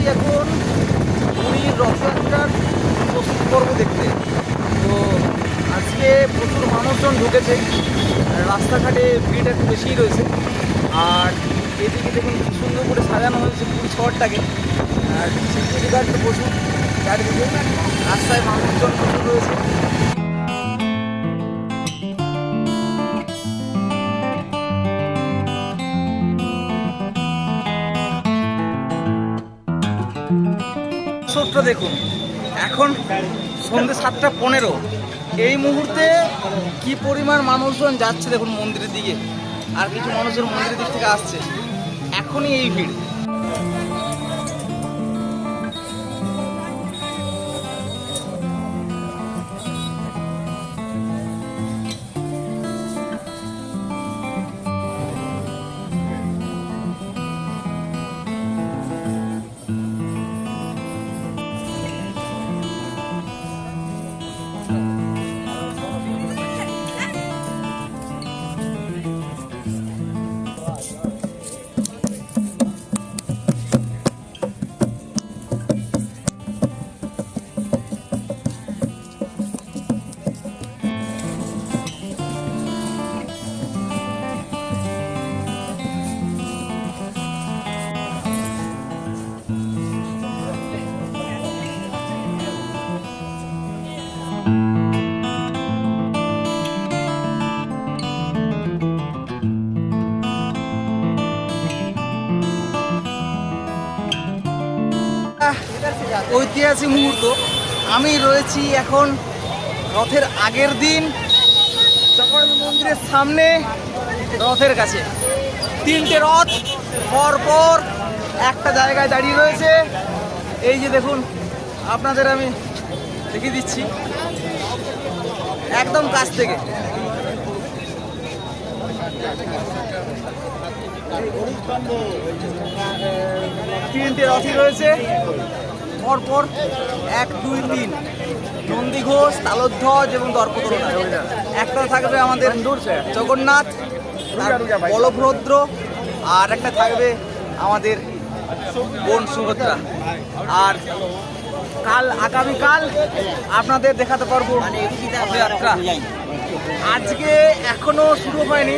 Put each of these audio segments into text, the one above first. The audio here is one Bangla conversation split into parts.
এসেছি এখন পুরীর রথযাত্রার প্রস্তুত পর্ব দেখতে। তো আজকে প্রচুর মানুষজন ঢুকেছে। রাস্তাঘাটে ভিড় একটু বেশিই রয়েছে। আর এদিকে দেখুন কি সুন্দর করে সাজানো হয়েছে পুরী শহরটাকে। আর সিকিউরিটি গার্ড তো প্রচুর। চারিদিকে রাস্তায় মানুষজন প্রচুর রয়েছে। দর্শকটা দেখুন, এখন সন্ধ্যে সাতটা পনেরো। এই মুহূর্তে কি পরিমাণ মানুষজন যাচ্ছে দেখুন মন্দিরের দিকে, আর কিছু মানুষজন মন্দিরের দিক থেকে আসছে। এখনই এই ভিড়। ঐতিহাসিক মুহূর্ত। আমি রয়েছি এখন রথের আগের দিন, জগন্নাথ মন্দিরের সামনে, রথের কাছে। তিনটে রথ পর পর একটা জায়গায় দাঁড়িয়ে রয়েছে। এই যে দেখুন, আপনাদের আমি দেখিয়ে দিচ্ছি। একদম কাছ থেকে। তিনটে রথই রয়েছে। পরপর এক, দুই, তিন। নন্দী ঘোষ তালোধ্বজ এবং দর্পতরণা একটা থাকবে আমাদের জগন্নাথ বলভদ্র, আর একটা থাকবে আমাদের বোন সুভদ্রা। আর কাল আগামীকাল আপনাদের দেখাতে পারব রথযাত্রা। আজকে এখনও শুরু হয়নি,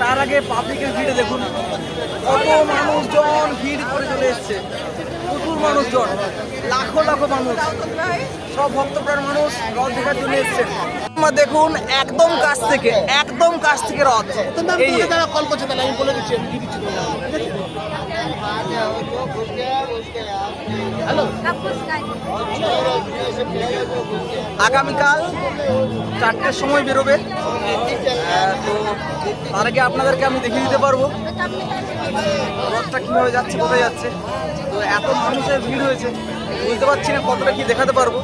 তার আগে পাবলিকের ভিড়ে দেখুন। কত মানুষজন ভিড় করে চলে এসছে। প্রচুর মানুষজন লাখো লাখো মানুষ সব ভক্তপ্রাণ মানুষ রথ দেখার জন্য এসছেন। দেখুন একদম কাছ থেকে একদম কাছ থেকে রথ। এই যে। যারা কল করছে তাহলে আমি বলে দিচ্ছি আগামীকাল চারটের সময় বেরোবে। তো তার আগে আপনাদেরকে আমি দেখিয়ে দিতে পারব রথটা কীভাবে যাচ্ছে কোথায় যাচ্ছে। তো এত মানুষের ভিড় হয়েছে বুঝতে পারছি না কতটা কি দেখাতে পারব।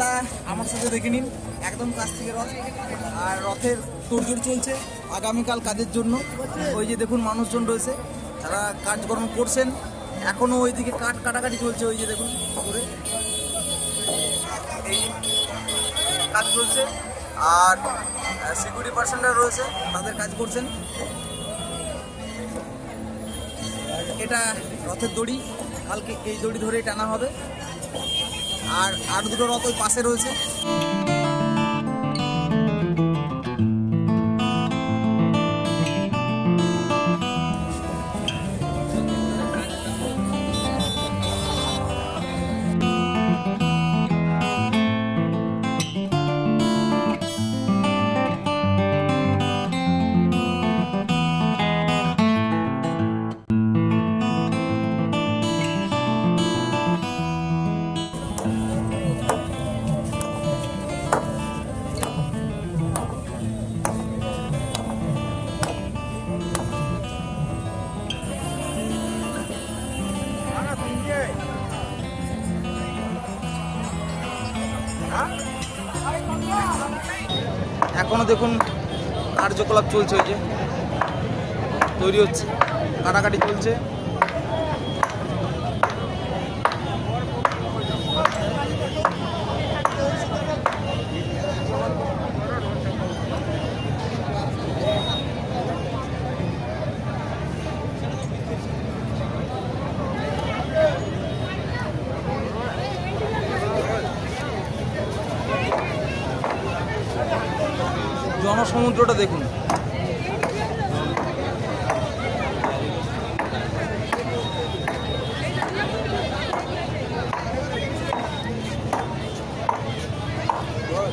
আপনারা আমার সাথে দেখে নিন। একদম কাছ থেকে রথ। আর রথের তোড়জোড় চলছে আগামীকাল কাজের জন্য। ওই যে দেখুন মানুষজন রয়েছে, তারা কাজকর্ম করছেন। এখনও ওইদিকে কাঠ কাটাকাটি চলছে, ওই যে দেখুন করে। কাজ চলছে। আর সিকিউরিটি পার্সনরা রয়েছে, তাদের কাজ করছেন। এটা রথের দড়ি। কালকে এই দড়ি ধরেই টানা হবে। আর আর দুটো রথ ওই পাশে রয়েছে। এখনও দেখুন কার্যকলাপ চলছে ওই যে তৈরি হচ্ছে কাটাকাটি চলছে। জনসমুদ্রটা দেখুন। জয়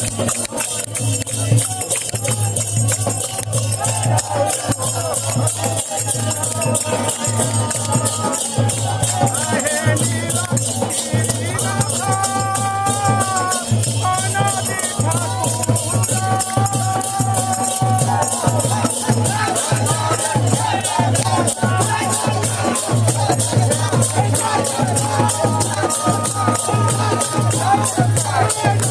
Let's go.